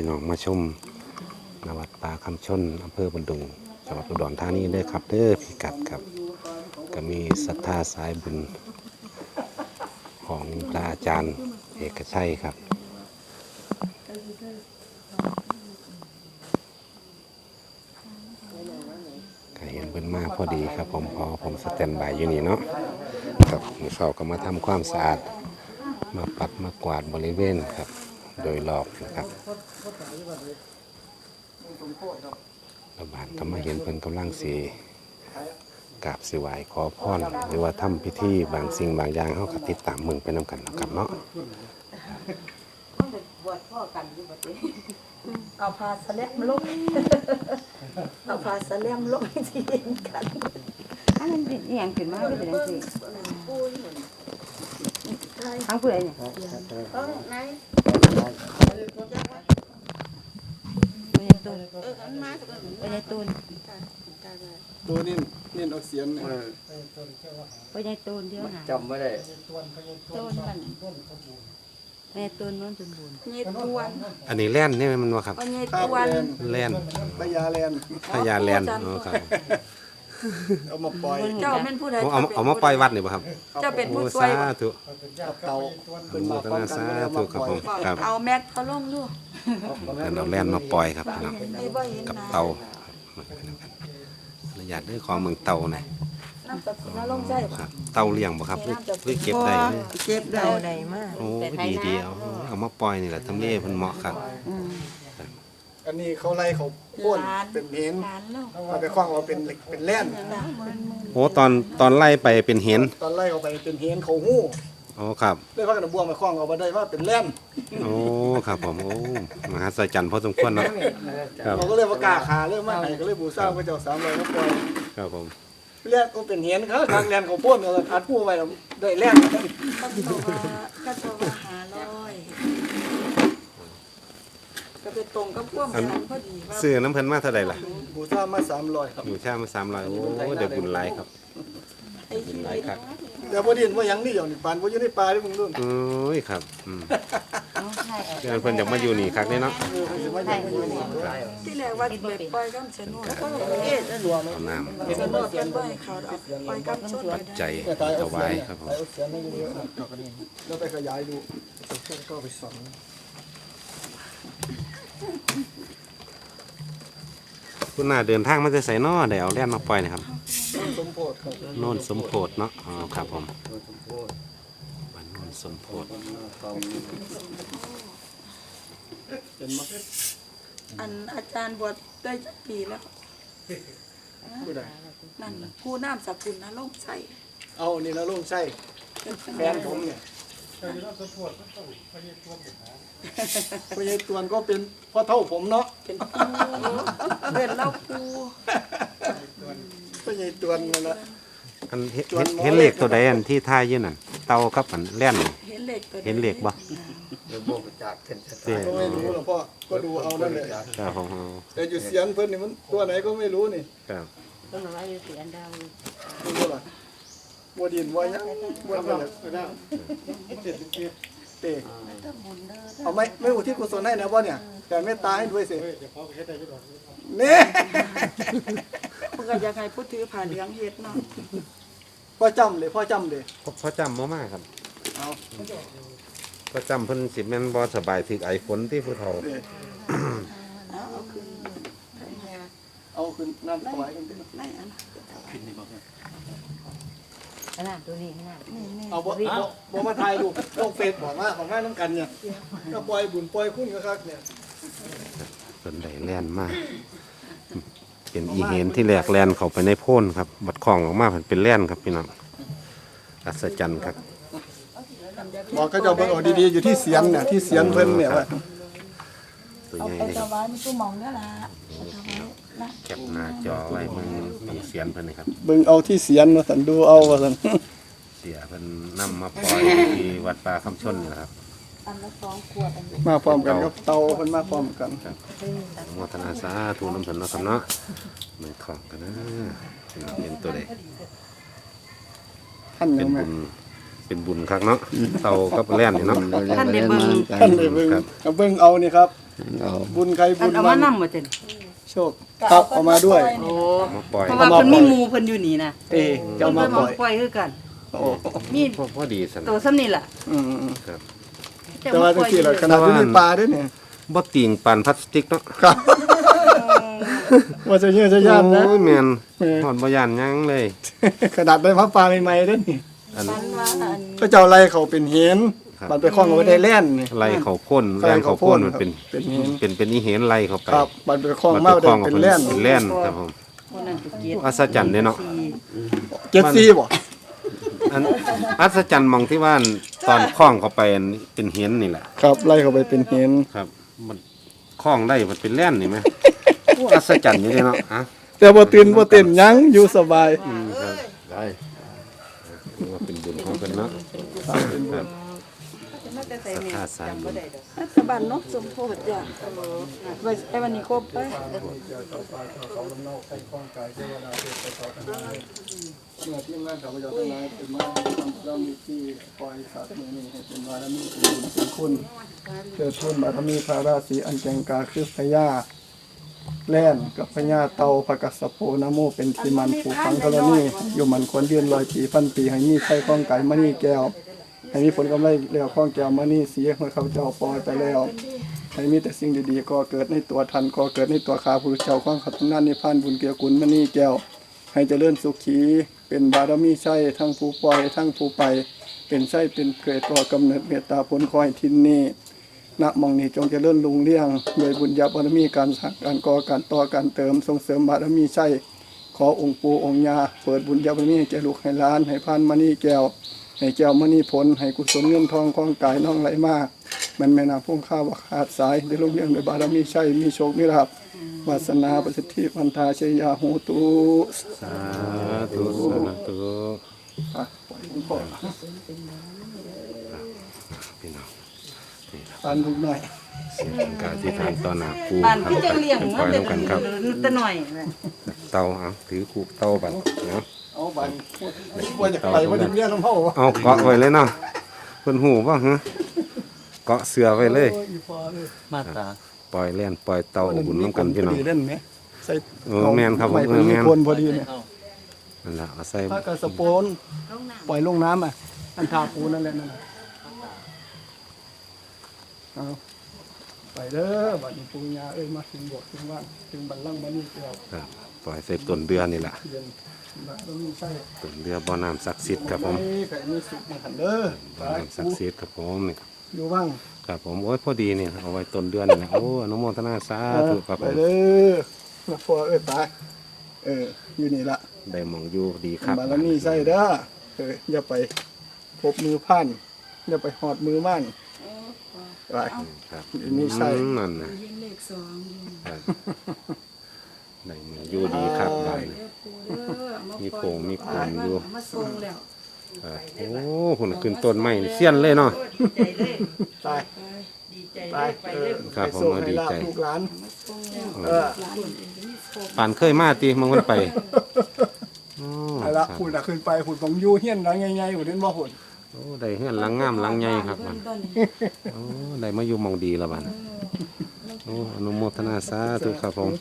พี่น้องมาชมนวัดป่าคำชนอำเภอบันดุงจังหวัดอุดรธานีเด้ครับเด้อพิกัดครับก็มีศรัทธาสายบุญ ของพระอาจารย์เอกชัยครับก็เห็นเพิ่นมาพอดีครับ ผมพอผมสแตนบายอยู่นี่เนาะครับมื้อเช้าก็มาทำความสะอาด มาปัดมากวาดบริเวณครับ โดยรอบนะครับระบาดก็มาเห็นเพิ่นกำลังสีกราบสิไหวายขอพรหรือว่าทำพิธีบางสิ่งบางอย่างเขาก็ติดตามมึงไปนํกันนะครับเนาะเอาพาสแลมลงเอาพาสแลมลงให้ที่เห็นกันอันนั้นเป็นอหย่างขึ้นมาเป็นจังซี่ทั้งผู้ใดเนี่ยผู้ให ญ่ตัวผู้ใหญ่ตัวตัวนี่นี่ออกเสียงเนี่ยผู้ใหญ่ตัวเดียวหาจำไม่ได้ต้นมันแม่ต้นนวลสมบูรณ์เงี้ยตวนอันนี้แล่นนี่มันว่าครับเอาเงี้ยคาตบวนแลนแล่นพญาแลนพญาแล่นอ๋อครับ เอามาปล่อยเจ้าเป็นผู้ใดโอ้เอาเอามาปล่อยวัดนี่บ่ครับเจ้าเป็นโอ้ผู้ช่วยสาธุกับเตาอเป็นนุโมมาทพร้อมนากันสาแล้วธุมาครับปล่อยผมครับ เอาแม็กเขาลงดูอันเอาแล่นมาปล่อยครับพี่น้องไอ้บ่เห็นกับนะเตาระยะด้วยของเมืองเตาหน่อยน้ำตะกุนน้ำลงใจครับ เตาเลี้ยงบ่ครับหรือหรือเก็บได้เลยเก็บได้ได้มากโอ้ดีดีเอาเอามาปล่อยนี่แหละทำเลเพิ่นเหมาะครับอั นนี้เขาไล่เขาพ่นเป็นเห็นร้านแล้วเอาไปคว้างเอาเป็นเหล็กเป็นแล่นโอ้ตอนตอนไล่ไปเป็นเห็นตอนไล่เขาไปเป็นเห็นเขาหู้โอ้ครับเลยพักกันบวงมาคว้างเอามาได้ว่าเป็นแล่นโอ้ครับผมโอ้มหัศจรรย์พอสมควรเนาะ ครับ เราก็เลยว่ากล้าขาเรื่องมาไหนก็เลยบูชาพระเจ้าสามร้อยมาปล่อยครับผมแล่นก็เป็นเห็นเขาทางแล่นเขาพ่นเอาอัดผู้ไว้แล้วได้แล่น ก็ตัวว่าก็ตัวว่าหาร้อย ก็ไปตรงกับพวกแม่นพอดีว่าซื้อน้ำเพิ่นมาเท่าไหร่ล่ะบูชามาสามร้อยครับอยู่ชามา300โอ้ได้บุญหลายครับ ไอ้บุญที่หลายครับเดี๋ยวพอดีนว่าหยังนี่อย่างนี้ปานว่าอยู่ในป่าที่มึงนู่นโอ้ยครับอืมเอาใช่เอาเพื่อนเพิ่นอยากมาอยู่นี่คักแน่เนาะเออเขาสิมาอย่างนี้นี่ที่แรกว่าจะไปปล่อยกำชะโนดเอ๊ะเอาน้ำชะโนดเป็นบ่ให้เขาดอกปล่อยกำชนไปได้ใจแต่ตายถเอาวายครับผมตายเอาเสียงไม่เยอะๆนะแล้วไปขยายดูก็ไปสอน คุณน่าเดินทางมาจะใส่นอเดี๋ยวเอาแล่นมาปล่อยนะครับ สมโพธิครับโน่นสมโพธเนาะอ๋อครับผมบ้านโน่นสมโพธเป็นมาอันอาจารย์บวชได้จักปีแล้วผู้ใดนั่นน่ะผู้น้ำสกุลนะลงใส่เอานี่นะลุงใช่เป็น แฟแฟนผมเนี่ยพ่อใหญ่ตวนก็เป็นพ่อเท่าผมเนาะเป็นปูเดินเล่าปูพ่อใหญ่ตวนนั่นแหละ อันเห็นเห็นเห็นเหล็กตัวใดอันที่ท่ายืนนั่นเตากับอันแล่น เห็นเหล็กตัวเห็นเหล็กบ่ เดี๋ยวโบกจากเป็นชะเจ้ตาก็ไม่รู้หรอกพ่อก็ดูเอานั่นแหละครับผมแต่อยู่เสียงเพิ่นนี่มันตัวไหนก็ไม่รู้นี่ครับต้นไม้อยู่สีอันดาวไม่รู้ล่ะ บัวดินบัวยังบัวอะไรเตะเอาไม่ไม่อุทิศกุศลให้นะบ่เนี่ย แต่เมตตาให้ด้วยสิเนี่ยเพื่ออยากให้ผู้ถือผ่าเหลืองเฮ็ดเนาะพ่อจำเลยพ่อจำเลยพ่อจำบ่มากครับเอาพ่อจำเพิ่นสิแม่นบ่สบายถึกไอฝนที่ผู้เฒ่าเด้เอาเอาขึ้นเอาขึ้นน้ำถวายกันไปในอัน ขนาดตัวนี้ขนาดนี่นี่เอาบ่บ่บ่มาถ่ายรูปลงเฟซบอกว่าของแม่น้ำกันเนี่ยก็ปล่อยบุญปล่อยคุณก็คักเนี่ยเพิ่นได้แล่นมาเป็นอีเห็นที่แรกแล่นเข้าไปในโพ่นครับ บัดของออกมาเพิ่นเป็นแล่นครับพี่น้องอัศจรรย์ครับบอกก็จะเบิ่งเอาดีๆอยู่ที่เสียนเนี่ยที่เสียนเพิ่นเนี่ยว่าตัวเอาใหญ่ไปเลยถครับวายมันตู้มองนี่ล่ะเอาถวายนะ แคปหน้าจอไว้มึงมีเสียนเพิ่นนี่ครับ เบิ่งเอาที่เสียนว่าสันดูเอาว่าสัน เสียเพิ่นนำมาปล่อยที่วัดป่าคำชนนี่แหละครับอันละสองขวดอันนี้มาพร้อมกันกับเตาเพิ่นมาพร้อมกัน อนุโมทนาสาธุน้ำเพิ่นเนาะครับเนาะไม่ของกันนะเป็นตัวใดท่านเป็ยันงไงบุญเป็นบุญคักเนาะเตากับแล่นนี่เนาะ ท่านได้เบิ่ง ท่านได้เบิ่งครับ ก็เบิ่งเอานี่ครับ เอาบุญใครอับุนญเอามัมานนำบ่จัง โชคครับเอามาด้วย โอ้มาปล่อยเพราะว่าเพิ่นมีหมู่เพิ่นอยู่นี่นะเอ๊ะจะเอามาปล่อยปล่อยคือกัน โอ้มีพอพอดีสัน ตัวซ้ำนี่ล่ะอืมอืมครับ แต่ว่าจังซี่ล่ะขนาดอยู่ในป่าด้วยเนี่ยบ่ติงปันพลาสติกเนาะครับว่าจะเยอะจะยานนะ โอ้ยแม่นเออ หอดบ่ย่านหยังเลย ขนาดได้พับปลาใหม่ๆเด้อนี่ อันฟันว่าอันก็เจ้าไรเขาเป็นเห็น ครับ มันไปคล้องเอาไว้ได้แล่นนี่ไรเขาพ่นไล่แรงเขาเขาพ่พ่นนมันเป็นเป็นหิน เป็นเป็นอีเห็นไรเขาไปครับ มันไปคล้องมันมาไปคได้ล้องกับเป็นเป็นแล่นเป็นแล่นครับผม คนนั้นเป็นเกียรติอัศจรรย์เด้เนาะ เจ็ดซีบ่อันอัศจรรย์มองที่ว่าตอนคล้องเขาไปอันเป็นเห็นนี่แหละ ครับ ไล่เขาไปเป็นเห็นครับ มันคล้องได้มันเป็นแล่นนี่ไหมโอ้อัศจรรย์อยู่เลยเนาะอะแต่บ่ตื่นบ่เต้นหยังอยู่สบาย อืมครับได้ถือว่าเป็นบุญของเพิ่นเนาะครับ ศรัทธาสายบุญรัฐบาลนกสมโพธิจ้ะไว้ไอ้วันนี้ครบไปเมื่อที่งานกับประโยชน์ทั้งหลายเป็นมาเรามีที่ปล่อยสัตว์มือนี้ให้เป็นบารมีเป็นบุญเป็นคุณเกิดคุณบารมีพระราศีอันแจงกาคือพญาแล่นกับพญาเตาพระกัสสะโพนะโมเป็นที่มันผูกพังธรณีอยู่มันควรเดือนลอยปีพันปีให้มีไข่ข้องไก่มณีแก้ว ให้มีผลกำไรแล้วข้องแก้วมณีเสียเมื่อเขาเจ้าปล่อยไปแล้วให้มีแต่สิ่งดีๆก็เกิดในตัวทันก็เกิดในตัวข้าพระเจ้าข้องขัตนานนิพพานบุญเกียรติกุลมณีแก้ว ให้เจริญสุขีเป็นบารมีใช่ทั้งผู้ปล่อยทั้งผู้ไป เป็นใช่เป็นเกิดต่อกำเนิดเมตตาผลคอยทินนี้ณมองนี้จงเจริญลุงเลี้ยงโดยบุญญาบารมีการสักการก่อการต่อการเติมส่งเสริมบารมีใช่ขอองค์ปู่องค์ยาเปิดบุญญาบารมีให้แก่ลูกให้ล้านให้พานมณีแก้ว ให้แก้วมณีผลให้กุศลเงินทองคล้องกายน้องไหลมาก มันแม่นาพุ่งข้าวขาดสายได้ลุงเลี้ยงโดยบารมีใช่มีโชคมีลาภวาสนาประสิทธิพันธาเชยยาโหตุสาธุสาธุอะปล่อยคุณพ่อพี่น้องตันทุกหน่อย เสียงการที่ทานตอนหนาปูบ้านคือจะเลี้ยงปมัล่นอยแต่น้ำกันครับแต่น้อยนะเตาเอาถือคูเตาบันเนาะเอา บันว่าจะไปว่าจะเรียนน้ำเฮาวะเอาเกาะไว้เลยเนาะเพิ่นหูป่ะฮะเกาะเสือไว้เลยโอ้อีพอเลย มาตราปล่อยแล่นปล่อยเตาบุญน้ำกันพี่น้องพดีเล่นไหมใส่เออแม่นครับผมไม่เออแม่นคนพอดีเนี่ยนั่นแหละเอาใส่ถ้ากระสปนปล่อยลงน้ำอะอันทาปูนั่นแหละนั่นน่ะเอาไปเด้อบัดนี้ปูญาเอ้ยมาถึงโบสถ์ถึงว่านถึงบัลลังก์มานี่เกี่ยวครับปล่อยใส่ต้นเดือนนี่แหละเรียนบัดต้อง มีใช่ต้นเดือบ่อน้ำศักดิ์สิทธิ์ครับผมไอ้ไก่มีสุกมาขันเด้อไปบ่อน้ำศักดิ์สิทธิ์ครับผมนี่อยู่บ้างครับผมโอ้ยพอดีเนี่ยเอาไว้ต้นเดือนนี่แหละโอ้อนุโมทนาสาธุครับไปผมเด้อมาพอเอ้ยไปเอออยู่นี่ละได้หมองอยู่ดีครับบารมีใส่เด้อเอออย่าไปพบมือพันอย่าไปหอดมือมั่นไปครับมีใส่อืมนั่นนะเลขสองครับ ได้หมองอยู่ดีครับได้มีโป่งมีโป่งอยู่ มาส่งแล้วครับโอ้คุณขึ้นต้นไม้นี่เสี้ยนเลยเนาะ ดีใจเลยไปดีใจไปเลยไปเอเลอยครับผมไปส่งว่าให้ดีลาใจลูกหลานส่งแล้วเออหลานปานเคยมาตีมึงมันไปอ๋อเอาละครับหุ่นอะขึ้นไปหุ่นของยูเฮียนหลังใหญ่ๆหุ่นเด่นบ่หุ่นโอ้ได้เฮือนหลังงามหลังใหญ่ครับมันต้นโอ้ได้มาอยู่หมองดีแล้วบัดโอ้อนุโมทนาสาธุครับผม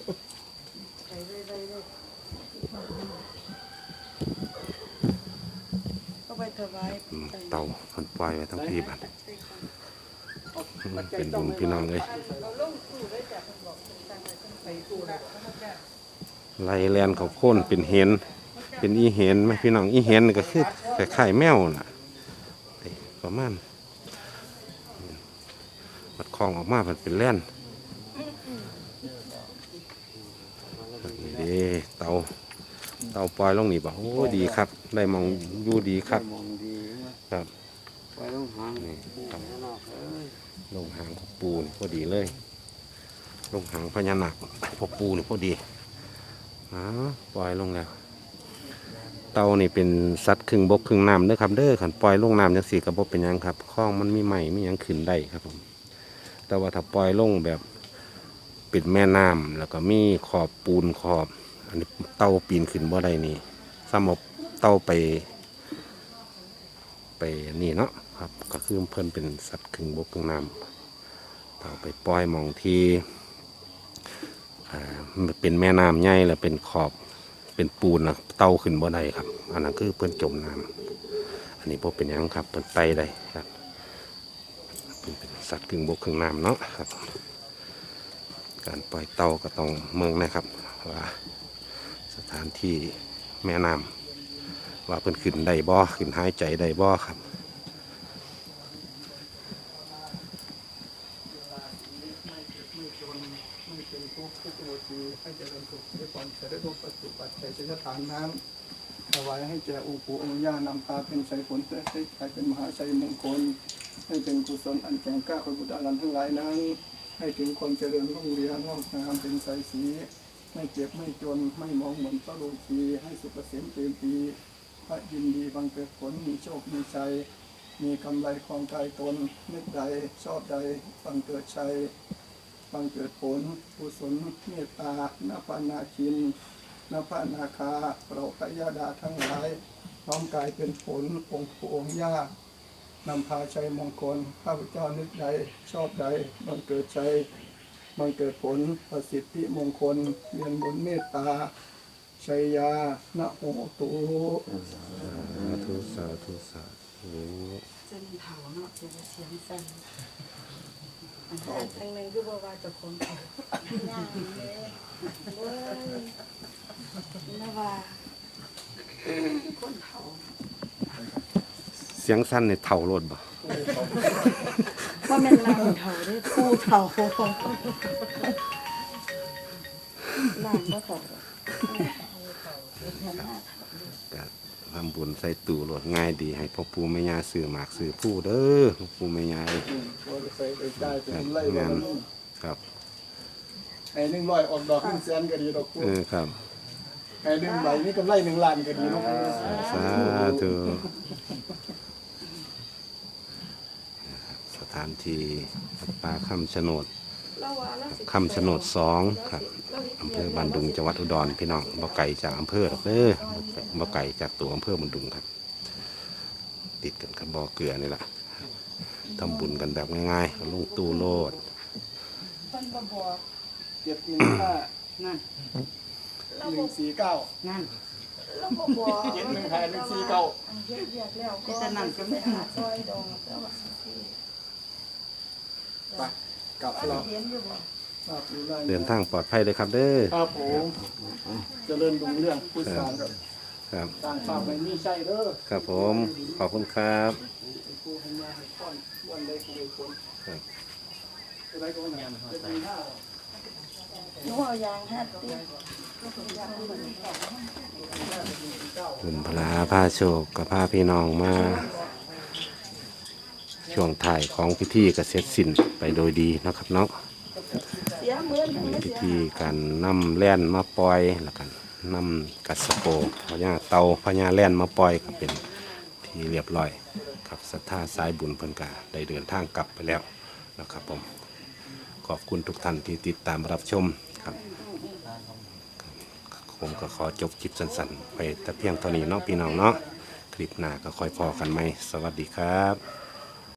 ก็ไปถวาย อืม เต่าเพิ่นปล่อยไว้ทั้งพี่บัดเป็นบุญพี่น้องเลยไล่แลนเขาโค่นเป็นเห็น เป็นอีเห็นไหมพี่น้องอีเห็นก็คือคล้ายๆแมวน่ะประมาณมันคลองออกมามันเป็นแล่นนี่เด้เตาเตาปล่อยลงนี่บ่โอ้ดีครับ ได้มองอยู่ดีครับ ครับไปต้องหางนี่ครับนอกเอ้ยลงหางพ่อปูนี่พอดีเลย ลงหางพญานาคพ่อปูนี่พอดีอ๋อปล่อยลงแล้ว เต่านี่เป็นสัตว์ครึ่งบกครึ่งน้ำเด้อครับเด้อขันปล่อยลงน้ำจังสีกระบบเป็นหยังครับคลองมันมีใหม่มีหยังขึ้นได้ครับผมแต่ว่าถ้าปล่อยลงแบบปิดแม่น้ำแล้วก็มีขอบปูนขอบอันนี้เต่าปีนขึ้นบ่ได้นี่สำหรับเต่าไป ไปนี่เนาะครับก็คือเพิ่นเป็นสัตว์ครึ่งบกครึ่งน้ำเอาไปปล่อยมองที่อ่าเป็นแม่น้ำใหญ่แล้วเป็นขอบเป็นปูนแล้วเต้าขึ้นบ่ได้ครับ อันนั้นคือเพิ่นจมน้ำอันนี้บ่เป็นยังครับเพิ่นไตได้ครับเพิ่นเป็นสัตว์กึ่งบกกึ่งน้ำเนาะครับ การปล่อยเต่าก็ต้องเมืองนะครับว่าสถานที่แม่น้ำ ว่าเพิ่นขึ้นได้บ่ขึ้นหายใจได้บ่ครับให้เจริญสุขด้วยความเจริญทุกปัจจุบันใจชยฐานนั้นถวายให้แก่องค์ปู่องค์ย่านำพาเป็นชัยผลเพื่อให้กลายเป็นมหาชัยมงคล ให้เป็นกุศลอันแก่งกล้าของบุตรอรันทั้งหลายนั้น ให้ถึงความเจริญรุ่งเรืองงอกงามเป็นใสสี ไม่เจ็บไม่จนไม่มองเหมือนพระโลกีให้สุขเกษมเต็มปี ระยินดีบังเกิดผลมีโชค มีชัย มีกำไรของกายตนนึกใดชอบใดบังเกิดชัยบังเกิดผลกุศลเมตตานาปานาคินนาปานาคาเราพยาดาทั้งหลายน้อมกายเป็นผลองค์ปู่องค์ย่านำพาชัยมงคลข้าพเจ้านึกใดชอบใดบังเกิดชัยบังเกิดผลประสิทธิมงคลเรียนบุญเมตตา ชัยยานะโมตุสาธุสาธุสาธุจนเผาเนาะจะเสียงสั่นอันทางหนึงคือบ่ว่าเจะคงเขาย่างเลยเว้ยนะว่าคนเผาเสียงสั้นในเท่ารถบ่ว่าแม่นล่างเผาได้ผู้เผาล่างบ่เผาก็ ทำบุญใส่ตู้รถง่ายดีให้พ่อปู่แม่ย่าซื้อหมากซื้อผู้เด้อพ่อปู่แม่ย่าเอ้ยตัวจะใส่ไปได้เป็นไล่งาวันนครับไอ้หนึ่งร้อยออกดอกขึ้นแสนก็ดีดอกเออครับไอ้หนึ่งใบนี่กำไรหนึ่งล้านก็ดีเนาะสาธุสถานที่วัดป่าคำชะโนดเราว่าเราสิคำชะโนดสองครับ อำเภอบันดุงจังหวัดอุดรพี่น้องบ่ไกลจากอำเภอหรอกเด้อบ่ไกลจากตัวอำเภอบันดุงครับ ติดกันกับบ่อเกลือนี่แหละทำบุญกันแบบง่ายๆลงตู้โลดเพิ่นบ่บอกเจ็ดหนึ่งห้านั่นเราหบ่นึ่งสี่เก้านั่นเราบ่บอกเจ็ดหนึ่งห้าหนึ่งสี่เก้าอันเฮ็ดเรียกแล้วก็แต่นั่นก็ไม่ไปหาซอยดองแล้วว่าสิซื้อไปกลับว่าเราสิเห็นอยู่บ่ ครับอยู่ไล่เดินทางปลอดภัยเลยครับเด้อครับผมเจริญดุงเรื่องพุทธศาสนาครับ ต่างภาพไม่มีใช่เด้อครับผมขอบคุณครับผู้ให้มาให้ป้อนวันใดผู้ใดคนครับอะไรก็ไม่นานเจ็ดหนึ่งห้าหนูเอายางฮัดติบุญพลาผ้าโชคกับผ้าพี่น้องมา ช่วงถ่ายของพิธีก็เสร็จสิ้นไปโดยดีเนาะครับเนาะ เสียเหมือนกันมีไม่พิธีการนำแล่นมาปล่อยแล้วกันนำกัสโปพญาเตาพญาแล่นมาปล่อยก็เป็นที่เรียบร้อยครับศรัทธาสายบุญเพิ่นกาได้เดินทางกลับไปแล้วนะครับผมขอบคุณทุกท่านที่ติดตามรับชมครับผมก็ขอจบคลิปสั้นๆ ไปแต่เพียงเท่านี้เนาะพี่น้องเนาะคลิปหน้าก็ค่อยพอกันไหมสวัสดีครับ